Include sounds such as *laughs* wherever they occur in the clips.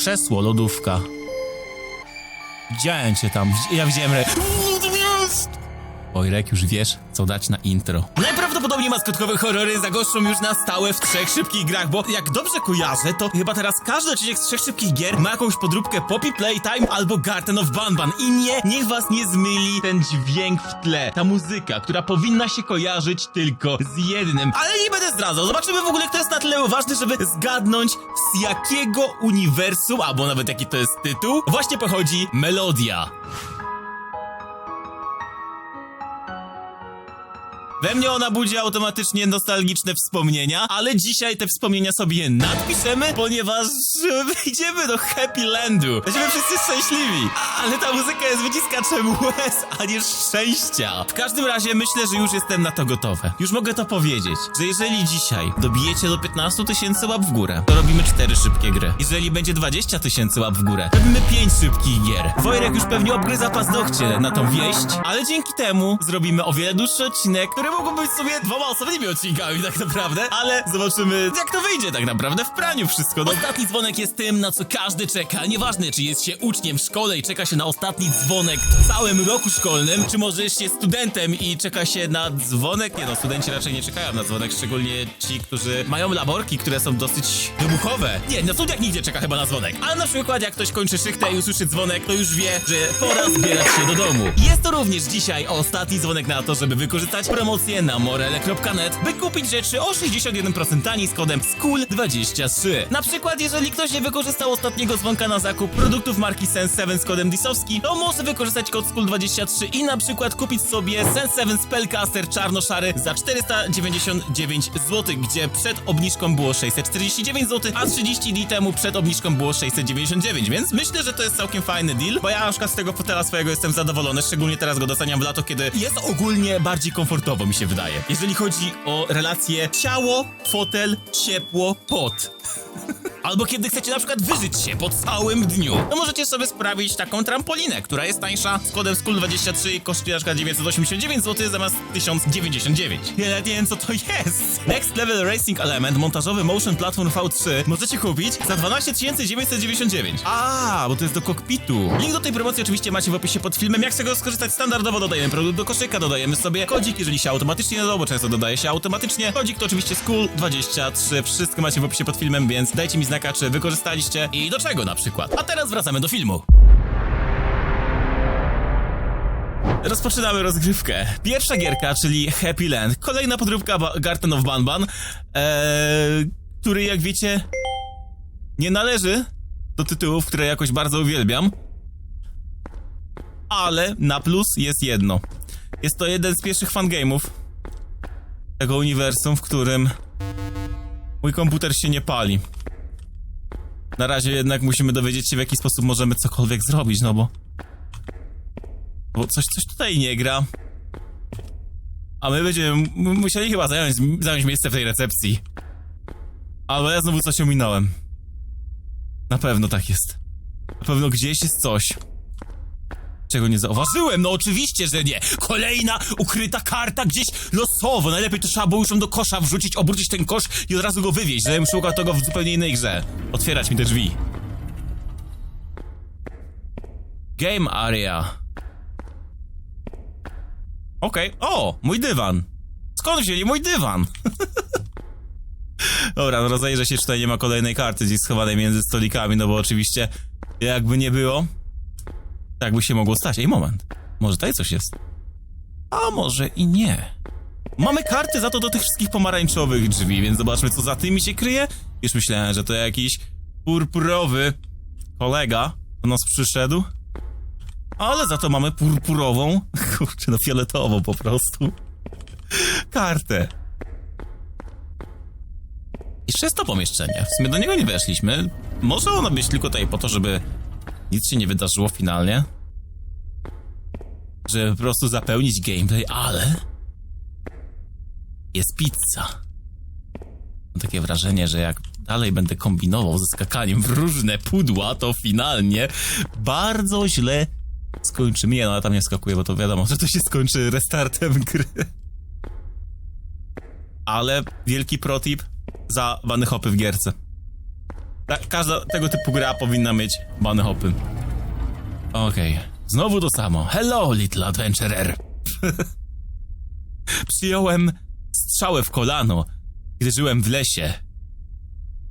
Krzesło, lodówka. Widziałem cię tam, ja widziałem re... Ojrek, już wiesz, co dać na intro. Najprawdopodobniej maskotkowe horrory zagoszczą już na stałe w trzech szybkich grach, bo jak dobrze kojarzę, to chyba teraz każdy odcinek z trzech szybkich gier ma jakąś podróbkę Poppy Playtime albo Garden of Banban. I nie, niech was nie zmyli ten dźwięk w tle, ta muzyka, która powinna się kojarzyć tylko z jednym. Ale nie będę zdradzał, zobaczymy w ogóle, kto jest na tyle ważny, żeby zgadnąć z jakiego uniwersum, albo nawet jaki to jest tytuł, właśnie pochodzi melodia. We mnie ona budzi automatycznie nostalgiczne wspomnienia, ale dzisiaj te wspomnienia sobie nadpiszemy, ponieważ wyjdziemy do Happy Landu. Będziemy wszyscy szczęśliwi. Ale ta muzyka jest wyciskaczem łez, a nie szczęścia. W każdym razie myślę, że już jestem na to gotowy. Już mogę to powiedzieć, że jeżeli dzisiaj dobijecie do 15 tysięcy łap w górę, to robimy 4 szybkie gry. Jeżeli będzie 20 tysięcy łap w górę, robimy 5 szybkich gier. Wojrek już pewnie obgryza paznokcie na tą wieść, ale dzięki temu zrobimy o wiele dłuższy odcinek, który mógł być w sumie dwoma osobnymi odcinkami tak naprawdę, ale zobaczymy jak to wyjdzie tak naprawdę w praniu wszystko. No. Ostatni dzwonek jest tym, na co każdy czeka. Nieważne, czy jest się uczniem w szkole i czeka się na ostatni dzwonek w całym roku szkolnym, czy może jest się studentem i czeka się na dzwonek. Nie no, studenci raczej nie czekają na dzwonek, szczególnie ci, którzy mają laborki, które są dosyć wybuchowe. Nie, na studiach nigdzie czeka chyba na dzwonek. Ale na przykład jak ktoś kończy szychtę i usłyszy dzwonek, to już wie, że pora zbierać się do domu. Jest to również dzisiaj ostatni dzwonek na to, żeby wykorzystać promocję na morele.net, by kupić rzeczy o 61% taniej z kodem SKUL23. Na przykład, jeżeli ktoś nie wykorzystał ostatniego dzwonka na zakup produktów marki Sense7 z kodem Disowski, to może wykorzystać kod SKUL23 i na przykład kupić sobie Sense7 Spellcaster czarno-szary za 499 zł, gdzie przed obniżką było 649 zł, a 30 dni temu przed obniżką było 699, więc myślę, że to jest całkiem fajny deal, bo ja na przykład z tego fotela swojego jestem zadowolony, szczególnie teraz go doceniam w lato, kiedy jest ogólnie bardziej komfortowo, mi się wydaje. Jeżeli chodzi o relacje ciało, fotel, ciepło, pot. Albo kiedy chcecie na przykład wyżyć się po całym dniu, to możecie sobie sprawić taką trampolinę, która jest tańsza z kodem SKUL23 i kosztuje na przykład 989 zł zamiast 1099. Ja nie wiem co to jest. Next Level Racing Element, montażowy Motion Platform V3 możecie kupić za 12 999. A, bo to jest do kokpitu. Link do tej promocji oczywiście macie w opisie pod filmem. Jak z tego skorzystać standardowo dodajemy produkt do koszyka, dodajemy sobie kodzik, jeżeli się automatycznie nadał, bo często dodaje się automatycznie. Kodzik to oczywiście SKUL23, wszystko macie w opisie pod filmem, więc dajcie mi znaka, czy wykorzystaliście i do czego na przykład. A teraz wracamy do filmu. Rozpoczynamy rozgrywkę. Pierwsza gierka, czyli Happy Land. Kolejna podróbka Garden of Banban, eee, który jak wiecie nie należy do tytułów, które jakoś bardzo uwielbiam. Ale na plus jest jedno. Jest to jeden z pierwszych fangame'ów tego uniwersum, w którym mój komputer się nie pali. Na razie jednak musimy dowiedzieć się, w jaki sposób możemy cokolwiek zrobić, no bo... Bo coś, coś tutaj nie gra. A my będziemy musieli chyba zająć, zająć miejsce w tej recepcji. Albo ja znowu coś ominąłem. Na pewno tak jest. Na pewno gdzieś jest coś. Czego nie zauważyłem? No oczywiście, że nie! Kolejna ukryta karta gdzieś losowo. Najlepiej to trzeba było już ją do kosza wrzucić, obrócić ten kosz i od razu go wywieźć, żebym szukał tego w zupełnie innej grze. Otwierać mi te drzwi. Game area. Okej. O! Mój dywan. Skąd wzięli mój dywan? *laughs* Dobra, no rozejrzę się, czy tutaj nie ma kolejnej karty gdzieś schowanej między stolikami, no bo oczywiście jakby nie było, tak by się mogło stać. Ej, moment. Może tutaj coś jest? A może i nie. Mamy karty za to do tych wszystkich pomarańczowych drzwi, więc zobaczmy, co za tymi się kryje. Już myślałem, że to jakiś purpurowy kolega do nas przyszedł. Ale za to mamy purpurową, *laughs* kurczę, no fioletową po prostu, kartę. Jest to pomieszczenie. W sumie do niego nie weszliśmy. Może ono być tylko tutaj po to, żeby nic się nie wydarzyło finalnie. Żeby po prostu zapełnić gameplay, ale... Jest pizza. Mam takie wrażenie, że jak dalej będę kombinował ze skakaniem w różne pudła, to finalnie bardzo źle skończymy. Nie, no ale tam nie skakuję, bo to wiadomo, że to się skończy restartem gry. Ale wielki protip za bany hopy w gierce. Ta, każda tego typu gra powinna mieć bany hopy. Okej, znowu to samo. Hello, little adventurer. *laughs* Przyjąłem strzałę w kolano, gdy żyłem w lesie.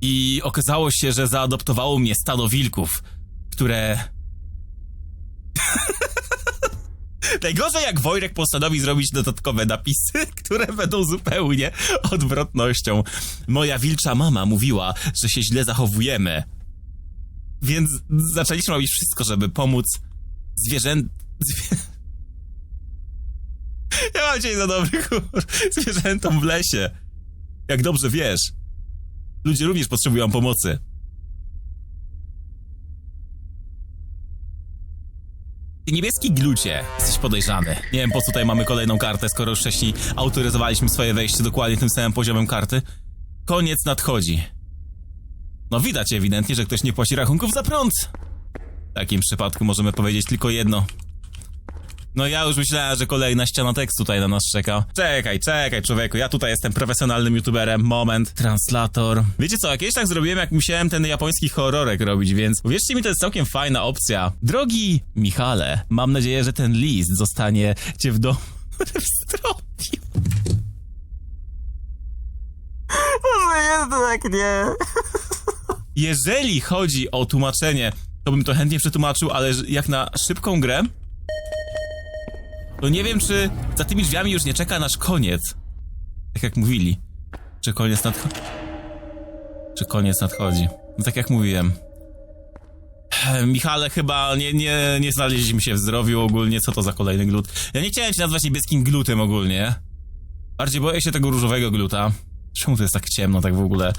I okazało się, że zaadoptowało mnie stado wilków, które... Najgorzej jak Wojrek postanowi zrobić dodatkowe napisy, *laughs* które będą zupełnie odwrotnością. Moja wilcza mama mówiła, że się źle zachowujemy. Więc zaczęliśmy robić wszystko, żeby pomóc zwierzę... Zwie... *laughs* Ja mam cię za dobry humor. Zwierzętom w lesie. Jak dobrze wiesz, ludzie również potrzebują pomocy. Niebieski glucie, jesteś podejrzany. Nie wiem po co tutaj mamy kolejną kartę, skoro już wcześniej autoryzowaliśmy swoje wejście dokładnie tym samym poziomem karty. Koniec nadchodzi. No widać ewidentnie, że ktoś nie płaci rachunków za prąd. W takim przypadku możemy powiedzieć tylko jedno. No ja już myślałem, że kolejna ściana tekstu tutaj na nas czeka. Czekaj, czekaj człowieku, ja tutaj jestem profesjonalnym youtuberem, moment, translator. Wiecie co, jakieś tak zrobiłem, jak musiałem ten japoński horrorek robić, więc uwierzcie mi, to jest całkiem fajna opcja. Drogi Michale, mam nadzieję, że ten list zostanie cię w domu *laughs* wstropił. Jednak nie. Jeżeli chodzi o tłumaczenie, to bym to chętnie przetłumaczył, ale jak na szybką grę, to nie wiem, czy za tymi drzwiami już nie czeka nasz koniec. Tak jak mówili. Czy koniec nadchodzi? Czy koniec nadchodzi? No tak jak mówiłem. Michale, chyba nie, nie, nie znaleźliśmy się w zdrowiu ogólnie. Co to za kolejny glut? Ja nie chciałem cię nazwać niebieskim glutem ogólnie. Bardziej boję się tego różowego gluta. Czemu to jest tak ciemno tak w ogóle?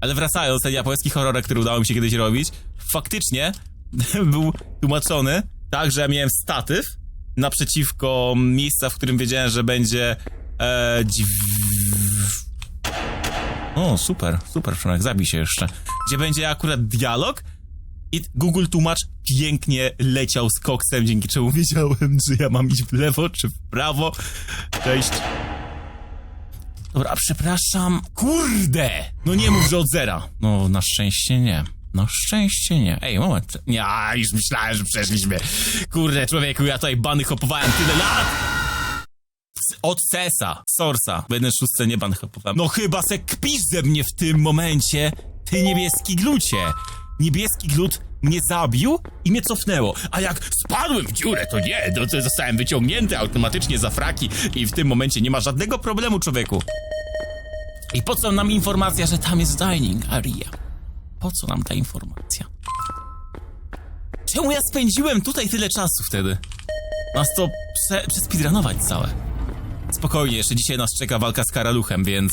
Ale wracając, ten japoński horror, który udało mi się kiedyś robić, faktycznie *laughs* był tłumaczony tak, że ja miałem statyw naprzeciwko miejsca, w którym wiedziałem, że będzie e, dźw... O, super, super, Przemek, zabij się jeszcze. Gdzie będzie akurat dialog i Google tłumacz pięknie leciał z koksem, dzięki czemu *laughs* wiedziałem, czy ja mam iść w lewo, czy w prawo. Cześć. Dobra, przepraszam. Kurde! No nie mów, że od zera. No, na szczęście nie. Na szczęście nie. Ej, moment. Nie, już myślałem, że przeszliśmy. Kurde, człowieku, ja tutaj bany hopowałem tyle lat. Od Sesa, Sorsa. W jednej szóstce nie ban hopowałem. No chyba se kpisz ze mnie w tym momencie, ty niebieski glucie. Niebieski glut mnie zabił i mnie cofnęło. A jak spadłem w dziurę, to nie, no to zostałem wyciągnięty automatycznie za fraki i w tym momencie nie ma żadnego problemu, człowieku. I po co nam informacja, że tam jest dining area? Po co nam ta informacja? Czemu ja spędziłem tutaj tyle czasu wtedy? Nas to prze, całe. Spokojnie, jeszcze dzisiaj nas czeka walka z karaluchem, więc...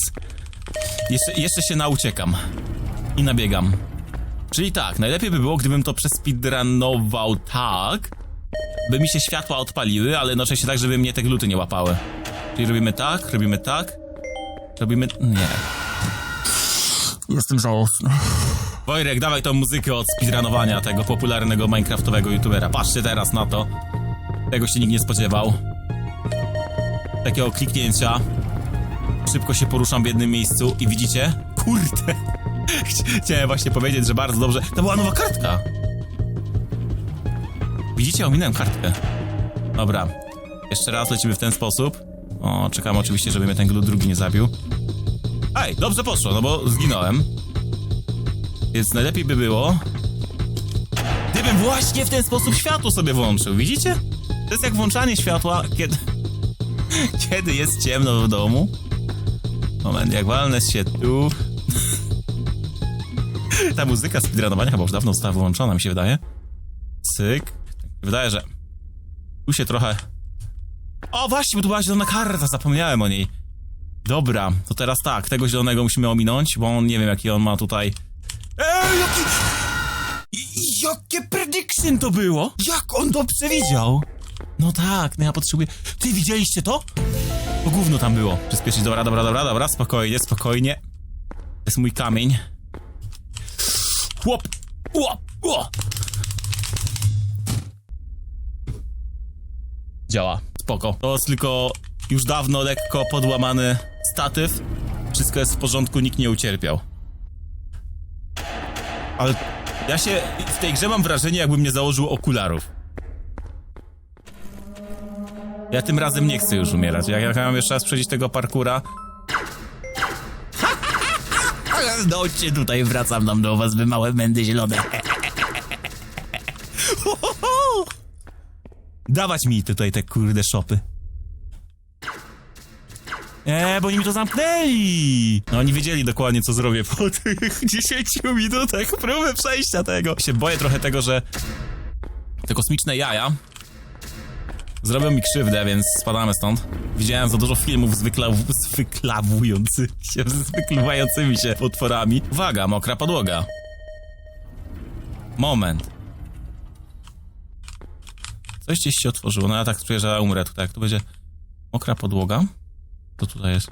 Jeszcze, jeszcze się nauciekam. I nabiegam. Czyli tak, najlepiej by było, gdybym to przespeedrunował tak, by mi się światła odpaliły, ale jednocześnie tak, żeby mnie te gluty nie łapały. Czyli robimy tak, robimy tak, robimy... nie. Jestem żałosny. Wojrek, dawaj tą muzykę od speedrunowania tego popularnego minecraftowego youtubera. Patrzcie teraz na to. Tego się nikt nie spodziewał. Takiego kliknięcia. Szybko się poruszam w jednym miejscu i widzicie? Kurde! *laughs* Chci- Chciałem właśnie powiedzieć, że bardzo dobrze. To była nowa kartka! Widzicie? Ominąłem kartkę. Dobra. Jeszcze raz lecimy w ten sposób. O, czekam oczywiście, żeby mnie ten glut drugi nie zabił. Ej, dobrze poszło, no bo zginąłem. Więc najlepiej by było, gdybym właśnie w ten sposób światło sobie włączył. Widzicie? To jest jak włączanie światła, kiedy, *laughs* kiedy jest ciemno w domu. Moment, jak walnę się tu... *laughs* Ta muzyka speedrunowania chyba już dawno została wyłączona, mi się wydaje. Cyk. Wydaje, że tu się trochę... O, właśnie, bo tu była zielona karta, zapomniałem o niej. Dobra, to teraz tak, tego zielonego musimy ominąć, bo on nie wiem jaki on ma tutaj. Ej, jaki... Jakie prediction to było? Jak on to przewidział? No tak, no ja potrzebuję... Ty widzieliście to? To gówno tam było. Przyspieszyć, dobra, dobra, dobra, dobra, spokojnie, spokojnie. To jest mój kamień. Chłop! Chłop! Chłop! Działa, spoko. To jest tylko już dawno lekko podłamany statyw. Wszystko jest w porządku, nikt nie ucierpiał. Ale ja się w tej grze mam wrażenie, jakbym nie założył okularów. Ja tym razem nie chcę już umierać. Jak ja mam jeszcze raz przejść tego parkura. *laughs* No chodźcie tutaj, wracam nam do was, wy małe mędy zielone. *laughs* Dawać mi tutaj te kurde szopy. Eee, bo oni mi to zamknęli! No oni wiedzieli dokładnie, co zrobię po *laughs* tych 10 minutach próby przejścia tego. Się boję trochę tego, że te kosmiczne jaja zrobią mi krzywdę, więc spadamy stąd. Widziałem za dużo filmów z wyklaw z wyklawującymi się, *laughs* z wykluwającymi się potworami. Uwaga, mokra podłoga. Moment. Coś gdzieś się otworzyło. No ja tak czuję, że umrę tutaj. Jak tu będzie mokra podłoga, to tutaj jest.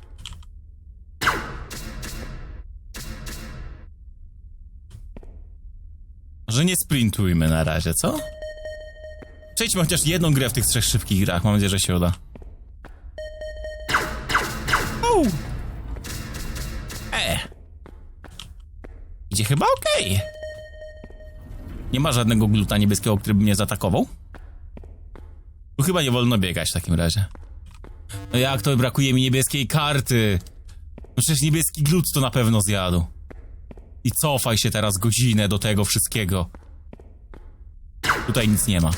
Że nie sprintujmy na razie, co? Przejdźmy chociaż jedną grę w tych trzech szybkich grach. Mam nadzieję, że się uda. Uuu. E. Idzie chyba okej. Nie ma żadnego gluta niebieskiego, który by mnie zaatakował? Tu chyba nie wolno biegać w takim razie. No jak to brakuje mi niebieskiej karty? No przecież niebieski glut to na pewno zjadł. I cofaj się teraz godzinę do tego wszystkiego. Tutaj nic nie ma.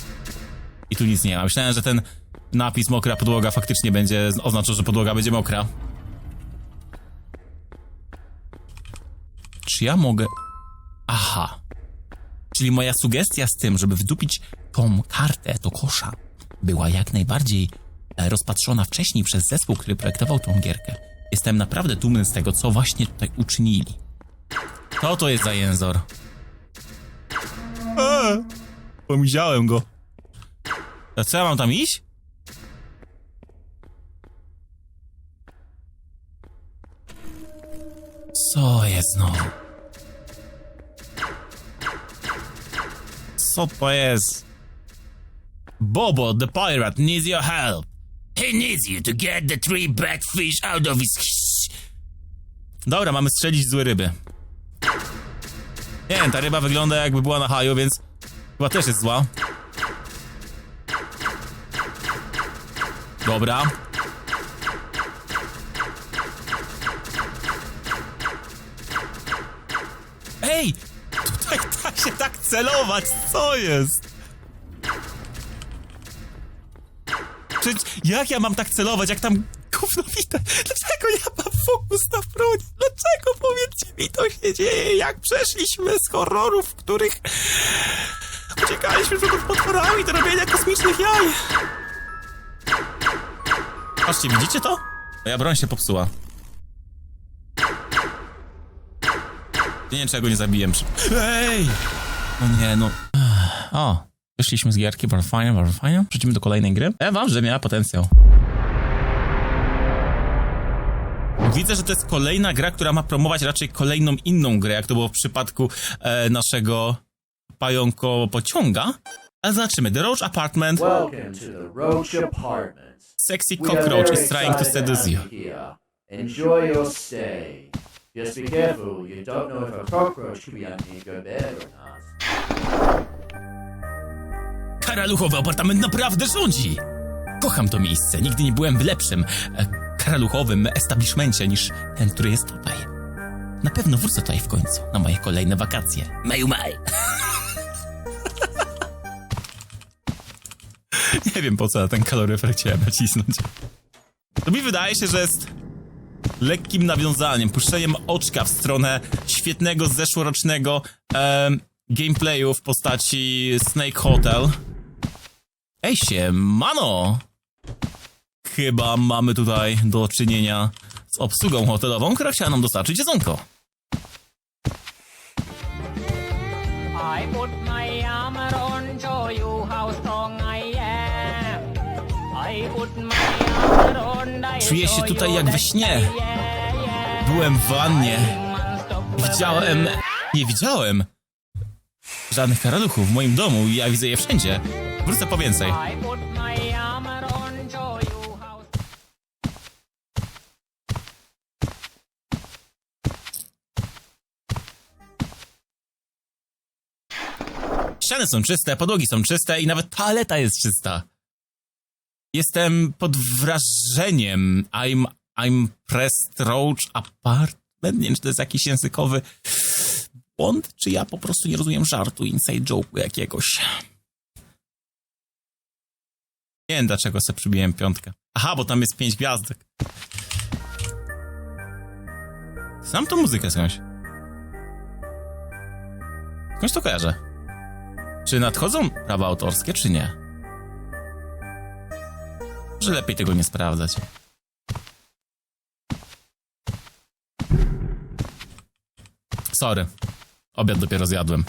I tu nic nie ma. Myślałem, że ten napis mokra podłoga faktycznie będzie oznaczał, że podłoga będzie mokra. Czy ja mogę... Aha. Czyli moja sugestia z tym, żeby wdupić tą kartę do kosza, była jak najbardziej rozpatrzona wcześniej przez zespół, który projektował tą gierkę. Jestem naprawdę dumny z tego, co właśnie tutaj uczynili. To to jest za jęzor. Eee, pomiziałem go. A co ja mam tam iść? Co jest znowu? Co to jest? Bobo, the pirate, needs your help. He needs you to get the three bad fish out of his... Dobra, mamy strzelić złe ryby. Nie wiem, ta ryba wygląda jakby była na haju, więc chyba też jest zła. Dobra. Ej! Tutaj da się tak celować, co jest? Przecież jak ja mam tak celować, jak tam gówno widać? Dlaczego ja mam fokus na broni? Dlaczego, powiedzcie mi, to się dzieje? Jak przeszliśmy z horrorów, w których uciekaliśmy przed potworami do robienia kosmicznych jaj? Patrzcie, widzicie to? Moja broń się popsuła. Nie wiem, czego nie przy- Ej! No nie, no. O, wyszliśmy z gierki, bardzo fajnie, bardzo fajnie. Przechodzimy do kolejnej gry. Ja wam, że miała potencjał. Widzę, że to jest kolejna gra, która ma promować raczej kolejną inną grę, jak to było w przypadku e, naszego pająko pociąga. Ale zobaczymy. The Roach Apartment. Welcome to the Roach Apartments. Sexy cockroach is trying to seduce you. Enjoy your stay. Just be careful, you don't know if a cockroach could be under your bed or not. Karaluchowy apartament naprawdę rządzi! Kocham to miejsce. Nigdy nie byłem w lepszym e, karaluchowym establishmencie niż ten, który jest tutaj. Na pewno wrócę tutaj w końcu, na moje kolejne wakacje. Maju maj! *laughs* nie wiem po co ten kaloryfer chciałem nacisnąć. To mi wydaje się, że jest lekkim nawiązaniem, puszczeniem oczka w stronę świetnego zeszłorocznego em, gameplayu w postaci Snake Hotel. Ej się, mano! Chyba mamy tutaj do czynienia z obsługą hotelową, która chciała nam dostarczyć jedzonko. Czuję się tutaj jak we śnie. Byłem w wannie. Widziałem... Nie widziałem żadnych karaluchów w moim domu i ja widzę je wszędzie. Wrócę po więcej. Ściany są czyste, podłogi są czyste i nawet toaleta jest czysta. Jestem pod wrażeniem. I'm, I'm pressed roach apartment. Nie wiem, czy to jest jakiś językowy błąd, czy ja po prostu nie rozumiem żartu, inside joke'u jakiegoś. Nie wiem, dlaczego sobie przybiłem piątkę. Aha, bo tam jest pięć gwiazdek. Znam tą muzykę skądś. Skądś to kojarzę. Czy nadchodzą prawa autorskie, czy nie? Może lepiej tego nie sprawdzać. Sorry. Obiad dopiero zjadłem.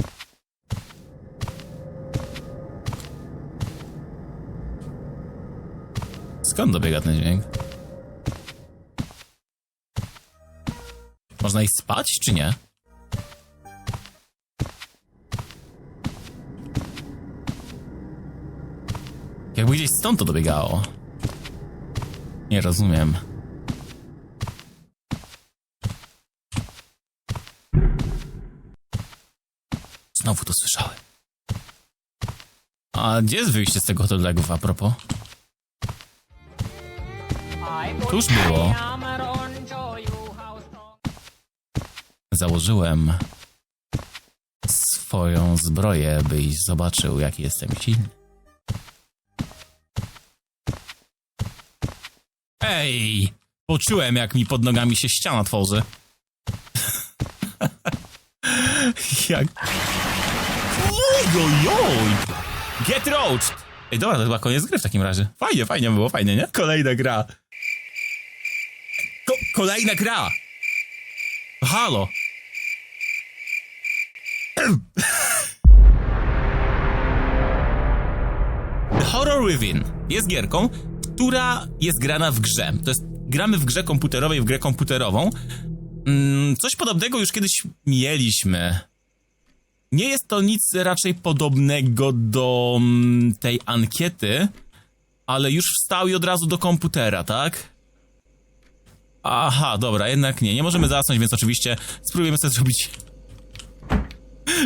Skąd dobiega ten dźwięk? Można iść spać, czy nie? Jakby gdzieś stąd to dobiegało. Nie rozumiem. Znowu to słyszałem. A gdzie jest wyjście z tego hotelu a propos? Tuż było. Założyłem swoją zbroję, byś zobaczył, jaki jestem silny. Ej! Poczułem, jak mi pod nogami się ściana tworzy. *laughs* jak... Ojojoj! Get roached! Ej, dobra, to chyba koniec gry w takim razie. Fajnie, fajnie było, fajnie, nie? Kolejna gra. Ko kolejna gra! Halo! The Horror Within jest gierką, która jest grana w grze. To jest, gramy w grze komputerowej, w grę komputerową. Mm, coś podobnego już kiedyś mieliśmy. Nie jest to nic raczej podobnego do mm, tej ankiety, ale już wstał i od razu do komputera, tak? Aha, dobra, jednak nie. Nie możemy zasnąć, więc oczywiście spróbujemy sobie zrobić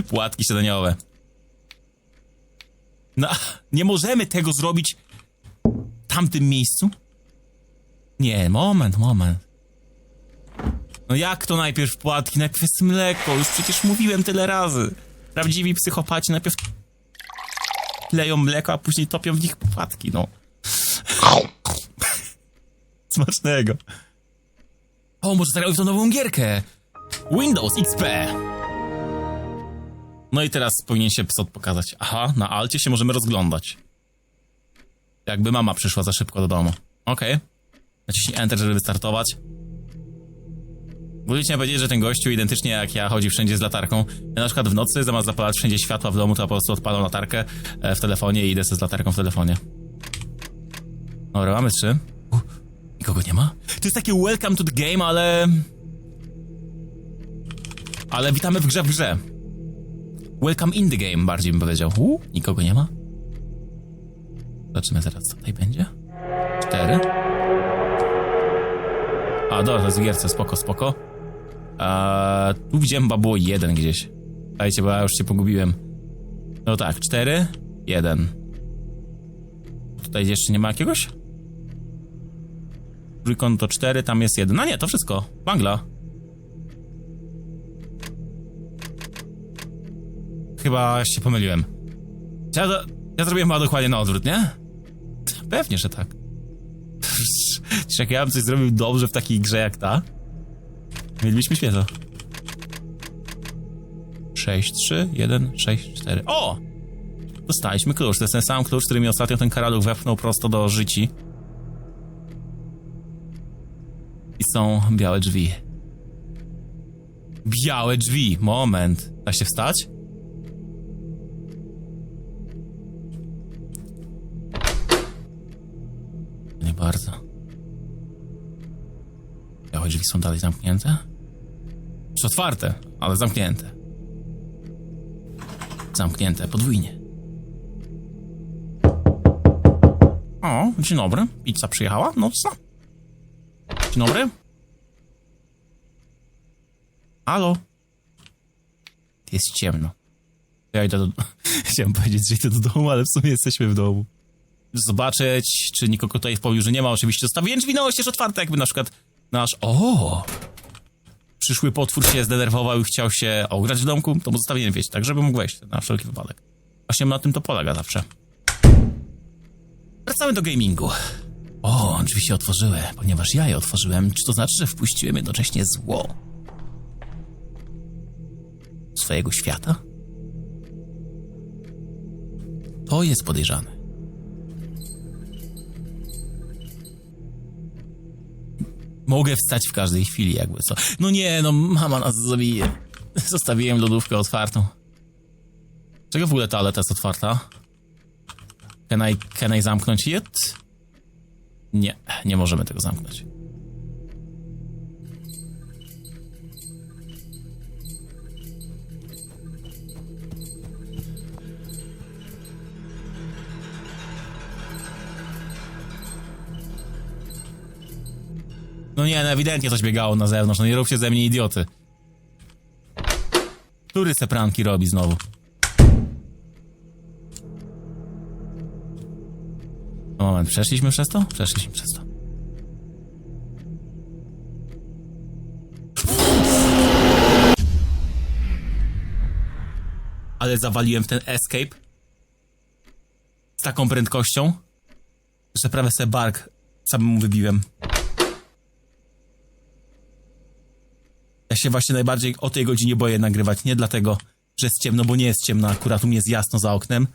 płatki śniadaniowe. No, nie możemy tego zrobić w tamtym miejscu? Nie, moment, moment. No jak to najpierw płatki, najpierw jest mleko, już przecież mówiłem tyle razy. Prawdziwi psychopaci najpierw leją mleko, a później topią w nich płatki, no. Smacznego. O, może zagramy w tą nową gierkę. Windows XP. No i teraz powinien się psot pokazać. Aha, na alcie się możemy rozglądać. Jakby mama przyszła za szybko do domu. Okej. Naciśnij Enter, żeby wystartować. Wolicie powiedzieć, że ten gościu identycznie jak ja chodzi wszędzie z latarką. Ja na przykład w nocy zamiast zapalać wszędzie światła w domu, to po prostu odpalam latarkę e, w telefonie i idę sobie z latarką w telefonie. Dobra, mamy trzy. Nikogo nie ma? To jest takie welcome to the game, ale... Ale witamy w grze w grze. Welcome in the game, bardziej bym powiedział. U, nikogo nie ma. Zobaczymy teraz, co tutaj będzie. Cztery. A, dobra, to jest w gierce, spoko, spoko. A, tu widziałem chyba było jeden gdzieś. Dajcie, bo ja już się pogubiłem. No tak, cztery, jeden. Tutaj jeszcze nie ma jakiegoś? Trójkąt to cztery, tam jest jeden. No nie, to wszystko. Bangla. Chyba się pomyliłem. Ja, ja zrobiłem chyba dokładnie na odwrót, nie? Pewnie, że tak. Czy jak ja bym coś zrobił dobrze w takiej grze jak ta, mielibyśmy świeżo. 6, 3, 1, 6, 4. O! Dostaliśmy klucz. To jest ten sam klucz, który mi ostatnio ten karaluch wepchnął prosto do życi. I są białe drzwi. Białe drzwi. Moment. Da się wstać? Nie bardzo. Białe drzwi są dalej zamknięte? Czy otwarte, ale zamknięte. Zamknięte podwójnie. O, dzień dobry. Pizza przyjechała? No co? Dzień dobry. Halo? Jest ciemno. Ja idę do, *laughs* Chciałem powiedzieć, że idę do domu, ale w sumie jesteśmy w domu. Zobaczyć, czy nikogo tutaj w pobliżu nie ma. Oczywiście zostawiłem drzwi na oścież otwarte, jakby na przykład nasz... O! Przyszły potwór się zdenerwował i chciał się ograć w domku, to mu zostawiłem wieść, tak żeby mógł wejść na wszelki wypadek. Właśnie na tym to polega zawsze. Wracamy do gamingu. O, drzwi się otworzyły, ponieważ ja je otworzyłem. Czy to znaczy, że wpuściłem jednocześnie zło? Swojego świata? To jest podejrzane. Mogę wstać w każdej chwili, jakby co. No nie, no mama nas zabije. Zostawiłem lodówkę otwartą. Czego w ogóle toaleta jest otwarta? Can I, can I zamknąć it? Nie, nie możemy tego zamknąć. No nie, no ewidentnie coś biegało na zewnątrz, no nie róbcie ze mnie idioty. Który se pranki robi znowu? Moment, przeszliśmy przez to? Przeszliśmy przez to. Ale zawaliłem w ten escape z taką prędkością, że prawie sobie bark samemu wybiłem. Ja się właśnie najbardziej o tej godzinie boję nagrywać. Nie dlatego, że jest ciemno, bo nie jest ciemno, akurat u mnie jest jasno za oknem,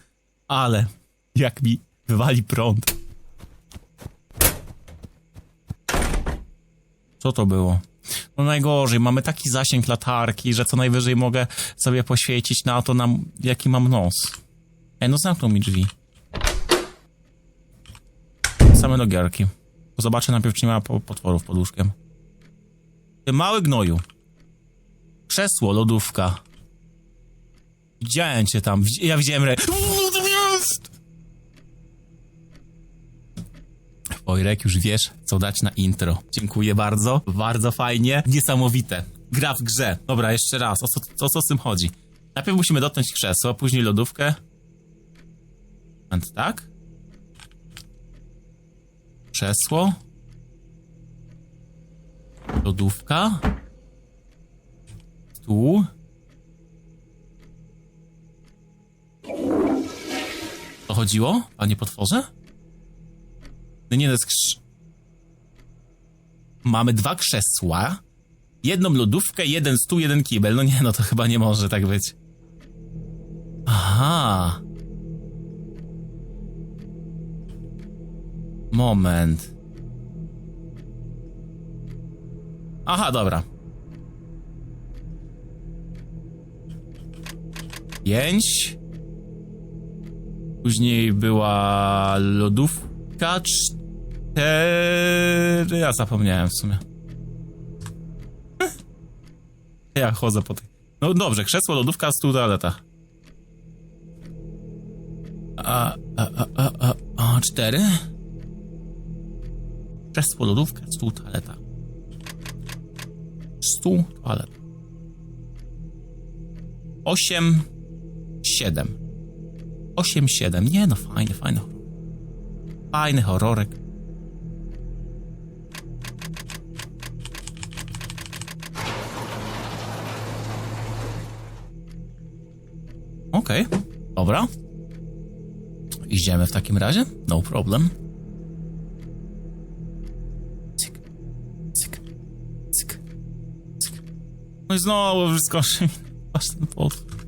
ale jak mi wywali prąd. Co to było? No najgorzej, mamy taki zasięg latarki, że co najwyżej mogę sobie poświecić na to, na jaki mam nos. Ej, no zamknął mi drzwi. Same do gierki. Zobaczę najpierw, czy nie ma po- potworów pod łóżkiem. Mały gnoju. Krzesło, lodówka. Widziałem cię tam. Ja widziałem re... Uuu, to jest! Ojrek, już wiesz, co dać na intro. Dziękuję bardzo. Bardzo fajnie. Niesamowite. Gra w grze. Dobra, jeszcze raz. O co, o co z tym chodzi? Najpierw musimy dotknąć krzesło, później lodówkę. And tak? Krzesło. Lodówka. Tu. To chodziło, panie potworze? No nie, jest krz... Mamy dwa krzesła, jedną lodówkę, jeden stół, jeden kibel. No nie, no to chyba nie może tak być. Aha. Moment. Aha, dobra. Pięć. Później była lodówka. Cztery. Ja zapomniałem w sumie. Ja chodzę po tych. No dobrze, krzesło, lodówka, stół, toaleta. A, a, a, a, a, a, cztery. Krzesło, lodówka, stół, toaleta. Stół, toaleta. Osiem, siedem. Osiem, siedem. Nie no, fajny, fajny. Fajny horrorek. Okej, dobra. Idziemy w takim razie. No problem. Cyk, cyk, cyk, cyk. No i znowu wyskoczy aż *laughs* ten potwór.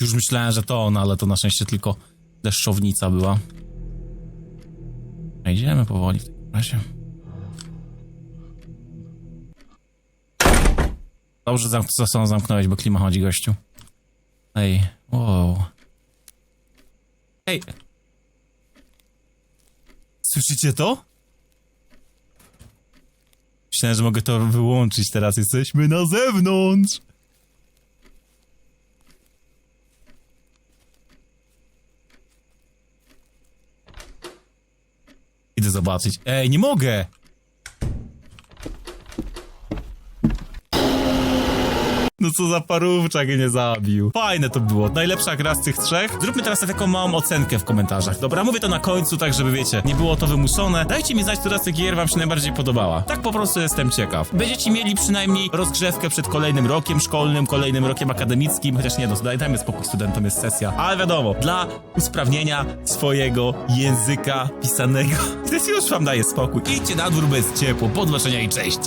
Już myślałem, że to on, ale to na szczęście tylko deszczownica była. Idziemy powoli w takim razie. Dobrze zamk za sobą zamknąłeś, bo klima chodzi, gościu. Ej, wow. Ej. Słyszycie to? Myślałem, że mogę to wyłączyć teraz. Jesteśmy na zewnątrz. Idę zobaczyć. Ej, nie mogę! No co za parówczak nie zabił. Fajne to było. Najlepsza gra z tych trzech. Zróbmy teraz taką małą ocenkę w komentarzach. Dobra, mówię to na końcu, tak żeby wiecie, nie było to wymuszone. Dajcie mi znać, która z tych gier wam się najbardziej podobała. Tak po prostu jestem ciekaw. Będziecie mieli przynajmniej rozgrzewkę przed kolejnym rokiem szkolnym, kolejnym rokiem akademickim, chociaż nie no, daj- dajmy spokój studentom, jest sesja. Ale wiadomo, dla usprawnienia swojego języka pisanego. *laughs* Więc już wam daję spokój. Idźcie na dwór bez ciepło, podnoszenia i cześć.